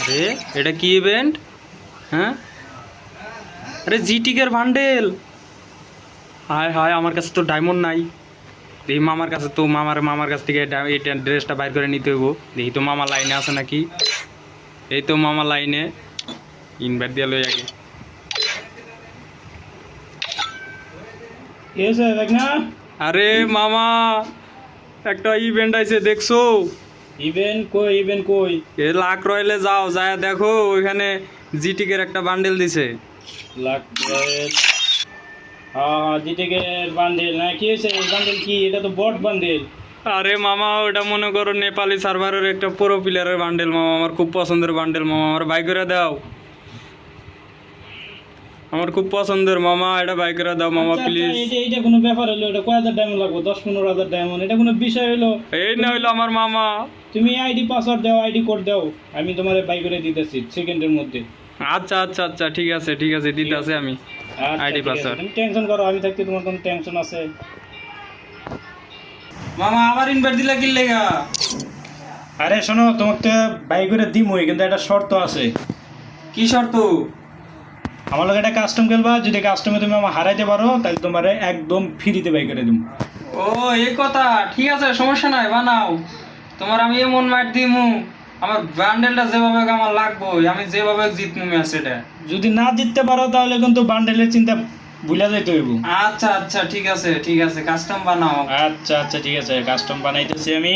আরে এটা কি ইভেন্ট হ্যাঁ? আরে জিটিকের ভান্ডেল হায় হায় আমার কাছে তো ডায়মন্ড নাই। দেখি মামার কাছে তো মামার মামার কাছ থেকে এই ড্রেসটা বাইর করে নিতে হইব। দেখি তো মামা লাইনে আছে নাকি? এই তো মামা লাইনে ইনভাইট দিয়ে লই আগে। আরে মামা একটা ইভেন্ট আছে দেখছ? ইভেন্ট কই ইভেন্ট কই? এ লাখ রয়েলে যাও যায় দেখো ওইখানে জিটিকের একটা বান্ডেল দিছে। Luck royale. হ্যাঁ হ্যাঁ জিটেকের বান্ডেল না কি হয়েছে বান্ডেল কি? এটা তো বট বান্ডেল। আরে মামা ওটা মনে করো নেপালি সার্ভারের একটা পুরো প্লেয়ারের বান্ডেল মামা আমার খুব পছন্দের বান্ডেল মামা আমার বাই করে দাও। আমার খুব পছন্দের মামা এটা বাই করে দাও মামা আচ্ছা, প্লিজ আচ্ছা, এটা এটা কোনো ব্যাপার হলো এটা কয় হাজার ডায়মন্ড লাগবে? দশ পনেরো হাজার ডায়মন্ড এটা কোনো বিষয় হলো? এই না হইল আমার মামা। তুমি আইডি পাসওয়ার্ড দাও আইডি কোড দাও আমি তোমার বাই করে দিতেছি সেকেন্ডের মধ্যে। আচ্ছা আচ্ছা আচ্ছা ঠিক আছে ঠিক আছে দিতে আছে আমি আচ্ছা, ID ঠিক আছে। password। তুমি টেনশন করো আমি থাকতে তোমার কোনো টেনশন আছে। মামা আবার ইনভাইট দিলা কি লেগা? আরে শোনো তোমাকে তো বাই করে দিমই কিন্তু একটা শর্ত আছে। কি শর্ত? আমার লোক একটা কাস্টম খেলবা যদি কাস্টমে তুমি আমার হারাইতে পারো তাহলে তোমার একদম ফ্রিতে বাই করে দিব ও এই কথা ঠিক আছে সমস্যা নাই বানাও। তোমার আমি এমন মার দিমু। আমার বান্ডেলটা যেভাবে আমার লাগবো আমি যেভাবে জিতমু ম্যাচ এটা যদি না জিততে পারো তাহলে কিন্তু বান্ডেলের চিন্তা ভুলে যাইতে হইব। আচ্ছা আচ্ছা ঠিক আছে ঠিক আছে কাস্টম বানাও। আচ্ছা আচ্ছা ঠিক আছে কাস্টম বানাইতেছি আমি।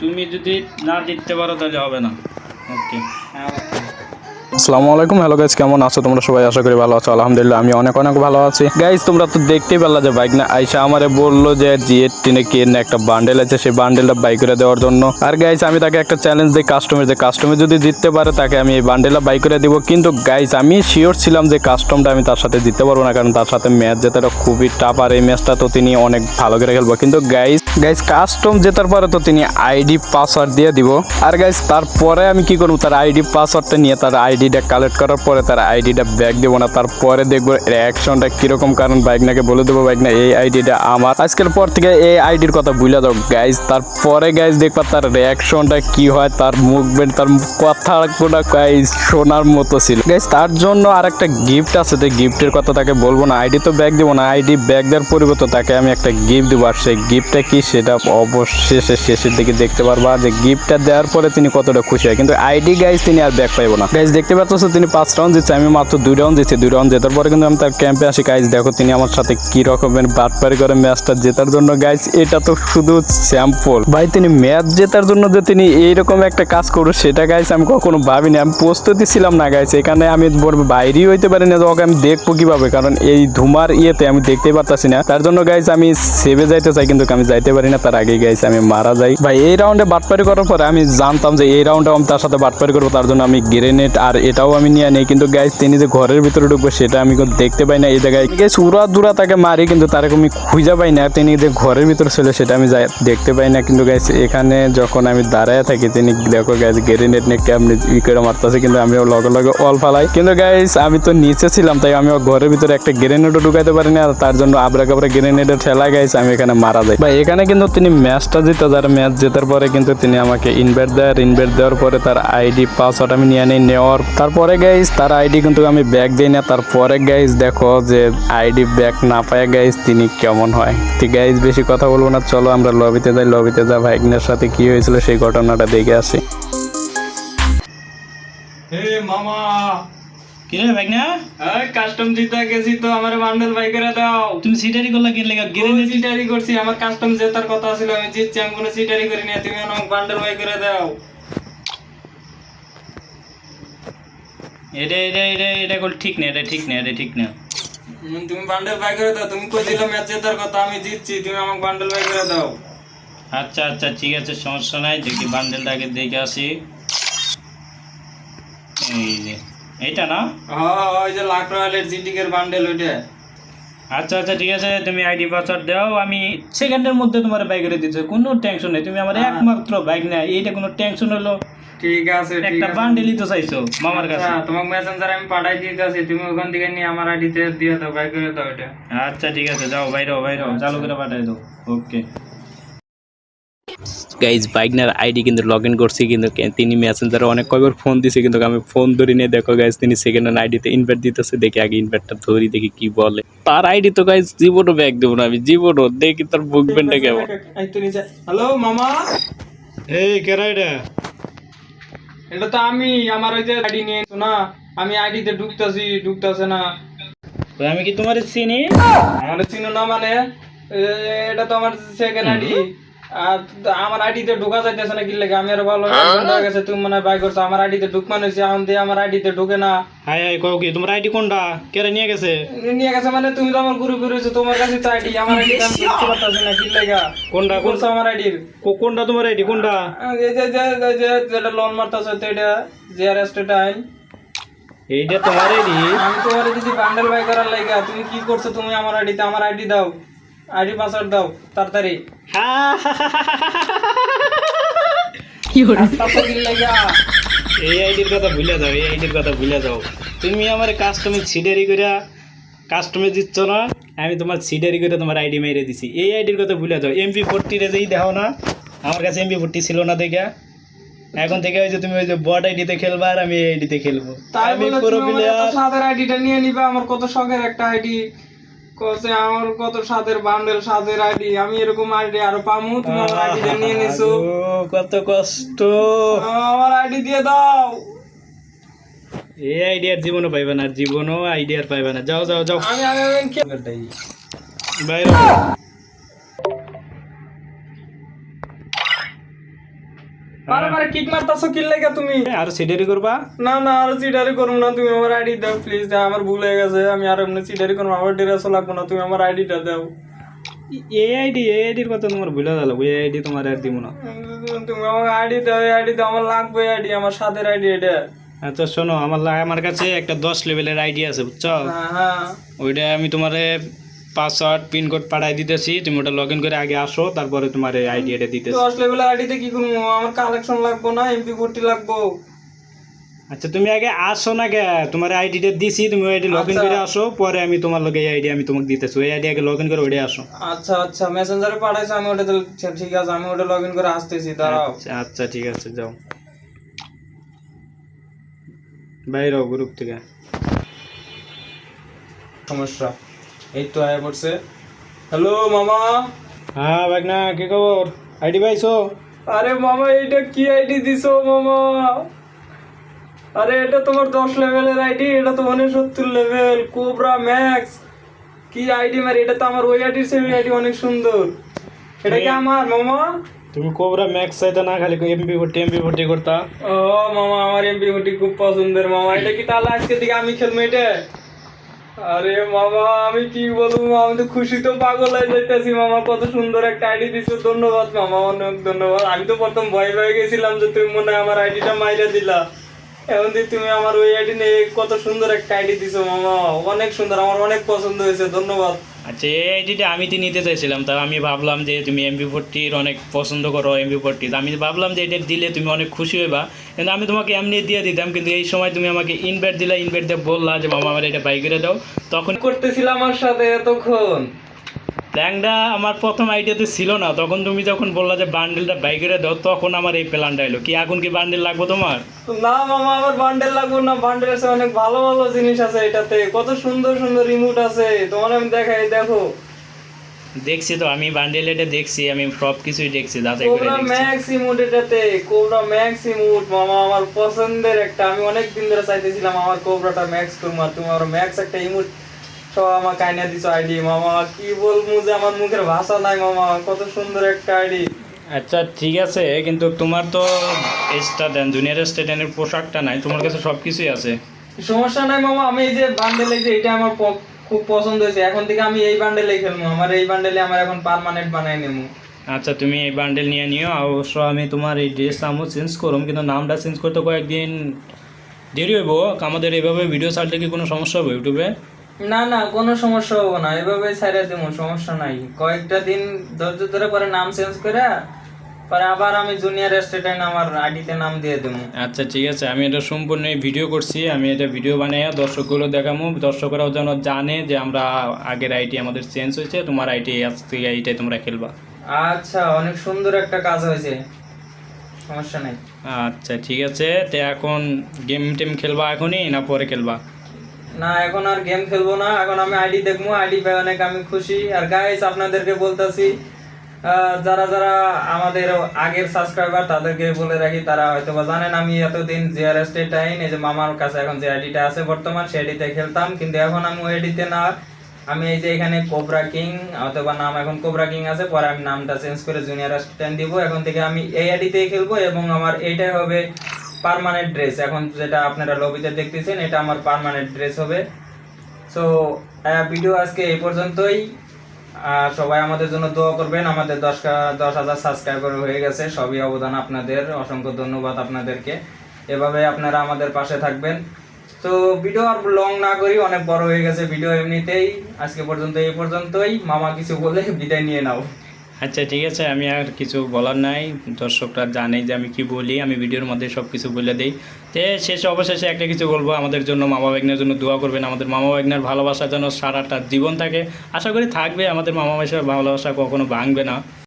তুমি যদি না জিততে পারো তাহলে হবে না। ওকে হ্যাঁ, okay. আসসালামু আলাইকুম। হ্যালো গাইজ কেমন আছো? তোমরা সবাই আশা করি ভালো আছো। আলহামদুলিল্লাহ, আমি অনেক অনেক ভালো আছি। গাইজ তোমরা তো দেখতেই পেলা যে বাইক না আইসা আমারে বলল যে জিএ টিনে কে না একটা বান্ডেল আছে, সেই বান্ডেলটা বাই করে দেওয়ার জন্য। আর গাইজ আমি তাকে একটা চ্যালেঞ্জ দিই কাস্টমের যে কাস্টমে যদি জিততে পারে, তাকে আমি এই বান্ডেলটা বাই করে দিব। কিন্তু গাইজ আমি শিওর ছিলাম যে কাস্টমটা আমি তার সাথে জিততে পারব না, কারণ তার সাথে ম্যাচ জেতাটা খুবই টাফ আর এই ম্যাচটা তো তিনি অনেক ভালো করে খেলব। কিন্তু গাইজ গাইজ কাস্টম জেতার পরে তো তিনি আইডি পাসওয়ার্ড দিয়ে দিব। আর গাইজ তারপরে আমি কি করব? তার আইডি পাসওয়ার্ডটা নিয়ে তার আইডিটা কালেক্ট করার পরে তার আইডিটা ব্যাক দেবো না। তারপরে দেখব রিয়াকশনটা কীরকম, কারণ বাইক নাকে বলে দেবো বাইক না এই আইডিটা আমার। আজকের পর থেকে এই আইডির কথা ভুলে দাও গাইজ তারপরে গাইজ দেখবা তার রিয়াকশনটা কি হয়, তার মুভমেন্ট তার কথাগুলো গাইজ শোনার মতো ছিল। গাইজ তার জন্য আর একটা গিফট আছে, তো গিফটের কথা তাকে বলব না। আইডি তো ব্যাক দেবো না, আইডি ব্যাক দেওয়ার পরিবর্তে তাকে আমি একটা গিফট দেবো। আর সেই গিফটটা কি, সেটা অবশেষে শেষের দিকে দেখতে পারবা যে গিফটটা দেওয়ার পরে তিনি কতটা খুশি হয়। কিন্তু আইডি গাইজ তিনি আর ব্যাক পাইবো না। গাইজ দেখতে পাচ্ছ, তিনি পাঁচ রাউন্ড দিচ্ছে আমি মাত্র দুই রাউন্ড দিচ্ছি দুই রাউন্ড জেতার পরে কিন্তু আমি তার ক্যাম্পে আসি। গাইজ দেখো তিনি আমার সাথে কি রকমের বাটপারি করে ম্যাচটা জেতার জন্য। গাইজ এটা তো শুধু স্যাম্পল ভাই, তিনি ম্যাচ জেতার জন্য যে তিনি এইরকম একটা কাজ করবে সেটা গাইজ আমি কখনো ভাবিনি। আমি প্রস্তুতি ছিলাম না গাইজ এখানে আমি বলব বাইরেই হইতে পারি না ওকে আমি দেখব কীভাবে, কারণ এই ধুমার ইয়েতে আমি দেখতেই পারতাছি না। তার জন্য গাইজ আমি সেভে যাইতে চাই, কিন্তু আমি যাইতে পারি না। তার আগে গাইজ আমি মারা যাই। ভাই, এই রাউন্ডে বাটপারি করার পরে আমি জানতাম যে এই রাউন্ডে আমি তার সাথে বাটপারি করব, তার জন্য আমি গ্রেনেড আর এটাও আমি নিয়ে নেই, কিন্তু গাইজ তিনি যে ঘরের ভিতরে ঢুকবে সেটা আমি দেখতে পাই না। এই জায়গায় গাইজ উড়া দুরা তাকে মারি, কিন্তু তার আমি খুঁজে পাই না। তিনি যে ঘরের ভিতরে ছিল সেটা আমি দেখতে পাই না। কিন্তু গাইজ এখানে যখন আমি দাঁড়ায় থাকি, তিনি দেখো গাইজ গ্রেনেড নিয়ে ই করে মারতেছে, কিন্তু আমিও লগে লগে অল ফালাই। কিন্তু গাইজ আমি তো নিচে ছিলাম, তাই আমি ঘরের ভিতরে একটা গ্রেনেডও ঢুকাইতে পারি না। তার জন্য আবরা কাবরা গ্রেনেডের ঠেলা গাইজ আমি এখানে মারা যাই। বা এখানে কিন্তু তিনি ম্যাচটা জিতে যার ম্যাচ জেতার পরে কিন্তু তিনি আমাকে ইনভাইট দেয়। ইনভাইট দেওয়ার পরে তার আইডি পাসওয়ার্ড আমি নিয়ে নিই। নেওয়ার তারপরে গাইজ তার আইডি কিন্তু আমি ব্যাক দিই না। তারপরে গাইজ দেখো যে আইডি ব্যাক না পায় গাইজ তিনি কেমন হয়? ঠিক গাইজ বেশি কথা বলব না চলো আমরা লবিতে যাই। লবিতে যা ভাইগনের সাথে কি হয়েছিল সেই ঘটনাটা দেখে আসি। হে মামা! কি রে ভাই এই কাস্টম জিতে গেছি তো আমার বান্ডেল বাই করে দাও। তুমি সিটারি করলা কি লেগা? গ্রেনেড সিটারি করছি আমার কাস্টম জেতার কথা ছিল আমি জিতছি আমি কোনো সিটারি করি না তুমি আমার বান্ডেল বাই করে দাও। এটা এটা এটা এটা কল ঠিক না এটা ঠিক না এটা ঠিক না তুমি বান্ডেল বাই করে দাও তুমি কই দিলে ম্যাচ জেতার কথা আমি জিতছি তুমি আমাকে বান্ডেল বাই করে দাও। আচ্ছা আচ্ছা ঠিক আছে সমস্যা নাই দেখি বান্ডেলটা আগে দেখে আসি। এই যে এইটা না? হ্যাঁ ওই যে লাখ রয়্যালের জিটিকের বান্ডেল ওইটা। আচ্ছা আচ্ছা ঠিক আছে তুমি আইডি পাসওয়ার্ড দাও আমি সেকেন্ডের মধ্যে তোমার বাইক করে দিচ্ছি কোনো টেনশন নেই তুমি আমার হ্যাঁ। একমাত্র বাইক না এইটা কোনো টেনশন হলো। ঠিক আছে একটা বান্ডেলই তো চাইছো মামার কাছে। আচ্ছা তোমাকে মেসেঞ্জার আমি পাঠাই দিতেছি তুমি ওখান থেকে নিয়ে আমার আইডিতে দিয়ে দাও বাই করে দাও এটা। আচ্ছা ঠিক আছে যাও বাইরে বাইরে চালু করে পাঠাই দাও। ওকে গাইজ বাইকনার আইডি কিন্তু লগ ইন করছি কিন্তু তিনি মেসেঞ্জারে অনেক কয়বার ফোন দিছে কিন্তু আমি ফোন ধরি নিয়ে দেখো গাইজ তিনি সেকেন্ড হ্যান্ড আইডিতে ইনভাইট দিতেছে দেখি আগে ইনভাইটটা ধরি দেখি কি বলে। তার আইডি তো গাইজ জীবনও ব্যাগ দেবো না আমি জীবনও। দেখি তার বুকবেনটা কেমন। হ্যালো মামা? এই এটা তো আমি আমার ওই যে আইডি নিয়ে তো না আমি আইডিতে ঢুকতেছি ঢুকতেছে না। আমি কি তোমার চিনি? আমার চিনো না মানে এটা তো আমার সেকেন্ড আইডি আর আমার আইডিতে ঢোকা যাইতেছে না কি আমি আর ভালো হয়ে? গেছে তুমি মনে বাই করছ। আমার আইডিতে এখন দিয়ে আমার আইডিতে ঢুকে না। হাই হাই কও কি তোমার আইডি কোনটা? কেরা নিয়ে গেছে? নিয়ে গেছে মানে তুমি তো আমার গুরু তোমার কাছে তো আইডি আমার আইডি আমি ঢুকতে পারতেছি না কি লাগা? কোনটা কোন আমার আইডির? কোনটা তোমার আইডি কোনটা? যে যে যে- যেটা লোন মারতেছো তো এটা জিআরএস টাইম এইটা তোমার আইডি? আমি তোমার দিদি বান্ডেল বাই করার লাগা তুমি কি করছ তুমি আমার আইডিতে আমার আইডি দাও। আইডি পাসওয়ার্ড দাও তাড়াতাড়ি। কি লাগা এই আইডির কথা ভুলে যাও এই আইডির কথা ভুলে যাও। তুমি আমার কাস্টমার সিডারি করে কাস্টমার দিচ্ছ না আমি তোমার সিডারি করে তোমার আইডি মেরে দিছি। এই আইডির কথা ভুলে যাও এমপি ফোরটির যেই দেখো না আমার কাছে এমপি ফোরটি ছিল না দেখা। এখন থেকে ওই যে তুমি ওই যে বট আইডিতে খেলবা আর আমি এই আইডিতে খেলব। তাই আমি বলে পুরো তুমি আমার এত প্লেয়ার আইডিটা নিয়ে নিবা আমার কত শখের একটা আইডি। কসে আমার কত সাদের বান্ডেল সাদের আইডি আমি এরকম আইডি আরও পামু তুমি আমার আইডিটা নিয়ে নিছো। কত কষ্ট। আমার আইডি দিয়ে দাও। এই আইডিয়ার জীবনও পাইবে না জীবনও আইডিয়ার পাইবে না। যাও যাও যাও। আমি আমি বাইরে। বারে বারে কিক মারতাছো কি লাগা তুমি? আর সিডারি করবা? না না আর চিটারি করব না তুমি আমার আইডি দাও প্লিজ আমার ভুল হয়ে গেছে আমি আর এমনি চিটারি করব আমার লাগবো না তুমি আমার আইডিটা দাও। এই আইডি এই আইডির কথা তোমার ভুলে গেল এই আইডি তোমার আর দিব না। তুমি আমার আইডি দাও এই আইডি দাও আমার লাগবে আইডি আমার সাথের আইডি এটা। আচ্ছা শোনো আমার আমার কাছে একটা দশ লেভেলের আইডি আছে বুঝছ? হ্যাঁ হ্যাঁ। ওইটা আমি তোমারে পাসওয়ার্ড পিনকোড পাঠাই দিতেছি তুমি ওটা লগ ইন করে আগে আসো তারপরে তোমার এই আইডি এটা দিতেছি। দশ লেভেলের আইডিতে কি করব আমার কালেকশন লাগবো না এমপি ফোরটি লাগবো? আচ্ছা তুমি আগে আসো না কে তোমার আইডিটা দিছি তুমি ওই আইডি লগ ইন। করে আসো পরে আমি তোমার লগে এই আইডি আমি তোমাকে দিতেছি ওই আইডি আগে লগ ইন করে ওইটা আসো। আচ্ছা আচ্ছা মেসেঞ্জারে পাঠাইছো আমি ওটা তাহলে ঠিক আছে আমি ওটা লগ ইন করে আসতেছি দাঁড়াও। আচ্ছা আচ্ছা ঠিক আছে যাও। বাইরে গ্রুপ থেকে। সমস্যা। এই তো আয়া পড়ছে। হ্যালো মামা। হ্যাঁ ভাগনা কি খবর? আইডি পাইছো? আরে মামা এইটা কি আইডি দিছো মামা? আরে এটা তোমার দশ লেভেলের আইডি এটা তো অনেক সত্তর লেভেল কোবরা ম্যাক্স কি আইডি মারি এটা তো আমার ওই আইডির সেমি আইডি অনেক সুন্দর। এটা কি আমার মামা? তুমি কোবরা ম্যাক্স চাইতে না খালি এমপি ফোর্টি এমপি ফোর্টি করতা। ও মামা আমার এমপি ফোর্টি খুব পছন্দের মামা। এটা কি তাহলে আজকে থেকে আমি খেলব এটা? আরে মামা, আমি কি বলব আমি তো খুশি তো পাগল হয়ে যাইতেছি মামা। কত সুন্দর একটা আইডি দিছো। ধন্যবাদ মামা, অনেক ধন্যবাদ। আমি তো প্রথম ভয় ভয়ে গেছিলাম যে তুমি মনে হয় আমার আইডিটা মাইরা দিলা। এখন দিয়ে তুমি আমার ওই আইডি নিয়ে কত সুন্দর একটা আইডি দিছো মামা। অনেক সুন্দর, আমার অনেক পছন্দ হয়েছে। ধন্যবাদ। আচ্ছা এই আমি তো নিতে চাইছিলাম, তা আমি ভাবলাম যে তুমি এমবি ফোরটির অনেক পছন্দ করো এমবি ফোরটি আমি ভাবলাম যে এটা দিলে তুমি অনেক খুশি হইবা। কিন্তু আমি তোমাকে এমনি দিয়ে দিতাম, কিন্তু এই সময় তুমি আমাকে ইনভাইট দিলা ইনভাইট দিয়ে বললা যে বাবা আমার এটা বাই করে দাও। তখন করতেছিলাম আমার সাথে এতক্ষণ। ল্যাংডা আমার প্রথম আইডিয়াতে ছিল না। তখন তুমি যখন বললা যে বান্ডেলটা বাই করে দাও তখন আমার এই প্ল্যানটা এলো। কি এখন কি বান্ডেল লাগবে তোমার? না মামা আমার বান্ডেল লাগবে না। বান্ডেল আছে অনেক ভালো ভালো জিনিস আছে এটাতে। কত সুন্দর সুন্দর রিমোট আছে। তোমার আমি দেখাই দেখো। দেখছি তো আমি বান্ডেল এটা দেখছি আমি সব কিছুই দেখছি যাচাই করে কোবরা দেখছি। ম্যাক্স ইমোট এটাতে কোবরা ম্যাক্স ইমোট মামা আমার পছন্দের একটা। আমি অনেক দিন ধরে চাইতেছিলাম আমার কোবরাটা ম্যাক্স করব আর তুমি আমার ম্যাক্স একটা ইমোট সব আমার কাইনা দিছো আইডি মামা কি বলব যে আমার মুখের ভাষা নাই মামা কত সুন্দর একটা আইডি। আচ্ছা ঠিক আছে কিন্তু তোমার তো স্টাডেন্ট জুনিয়র স্টুডেন্টের পোশাকটা নাই তোমার কাছে সব কিছুই আছে। সমস্যা নাই মামা আমি এই যে বান্ডেল যে এটা আমার খুব পছন্দ হয়েছে। এখন থেকে আমি এই বান্ডেলে খেলব আমার এই বান্ডেলে আমার এখন পার্মানেন্ট বানাই নেব। আচ্ছা তুমি এই বান্ডেল নিয়ে নিও অবশ্য আমি তোমার এই ড্রেস আমও চেঞ্জ করুম কিন্তু নামটা চেঞ্জ করতে কয়েকদিন দেরি হইব। আমাদের এইভাবে ভিডিও ছাড়লে কি কোনো সমস্যা হবে ইউটিউবে না না কোনো সমস্যা হবে না এভাবে ছাড়িয়ে দেবো সমস্যা নাই। কয়েকটা দিন ধৈর্য ধরে পরে নাম চেঞ্জ করে পরে আবার আমি জুনিয়র স্টুডেন্ট আমার আইডিতে নাম দিয়ে দেবো আচ্ছা ঠিক আছে আমি এটা সম্পূর্ণ ভিডিও করছি আমি এটা ভিডিও বানাইয়া দর্শকগুলো দেখামো দর্শকরাও যেন জানে যে আমরা আগের আইটি আমাদের চেঞ্জ হয়েছে তোমার আইটি আজ থেকে এইটাই তোমরা খেলবা। আচ্ছা অনেক সুন্দর একটা কাজ হয়েছে সমস্যা নাই। আচ্ছা ঠিক আছে তো এখন গেম টেম খেলবা এখনই না পরে খেলবা? না, এখন আর গেম খেলব না। এখন আমি আইডি দেখব আইডি পেয়ে অনেক আমি খুশি। আর গাইস আপনাদেরকে বলতেছি যারা যারা আমাদের আগের সাবস্ক্রাইবার তাদেরকে বলে রাখি, তারা হয়তো বা জানেন আমি এতদিন জিআরএস টাইম এই যে মামার কাছে এখন যে আইডিটা আছে বর্তমান, সে আইডিতে খেলতাম। কিন্তু এখন আমি ওই আইডিতে না। আমি এই যে এখানে কোবরা কিং অথবা নাম এখন কোবরা কিং আছে, পরে আমি নামটা চেঞ্জ করে জুনিয়র অ্যাসিস্ট্যান্ট দিব। এখন থেকে আমি এই আইডিতেই খেলব এবং আমার এইটাই হবে পার্মানেন্ট ড্রেস এখন যেটা আপনারা লবিতে দেখতেছেন, এটা আমার পার্মানেন্ট ড্রেস হবে। সো ভিডিও আজকে এই পর্যন্তই। সবাই আমাদের জন্য দোয়া করবেন। আমাদের দশ দশ হাজার সাবস্ক্রাইবার হয়ে গেছে। সবই অবদান আপনাদের। অসংখ্য ধন্যবাদ আপনাদেরকে। এভাবে আপনারা আমাদের পাশে থাকবেন। তো ভিডিও আর লং না করি, অনেক বড় হয়ে গেছে ভিডিও এমনিতেই। আজকে পর্যন্ত এই পর্যন্তই। মামা কিছু বলে বিদায় নিয়ে নাও। আচ্ছা ঠিক আছে, আমি আর কিছু বলার নাই। দর্শকরা জানে যে আমি কি বলি, আমি ভিডিওর মধ্যে সব কিছু বলে দিই। তে শেষে, অবশেষে একটা কিছু বলব, আমাদের জন্য মামা বাগনের জন্য দোয়া করবেন, আমাদের মামা বাগনের ভালোবাসা যেন সারাটা জীবন থাকে। আশা করি থাকবে, আমাদের মামা বাসার ভালোবাসা কখনো ভাঙবে না।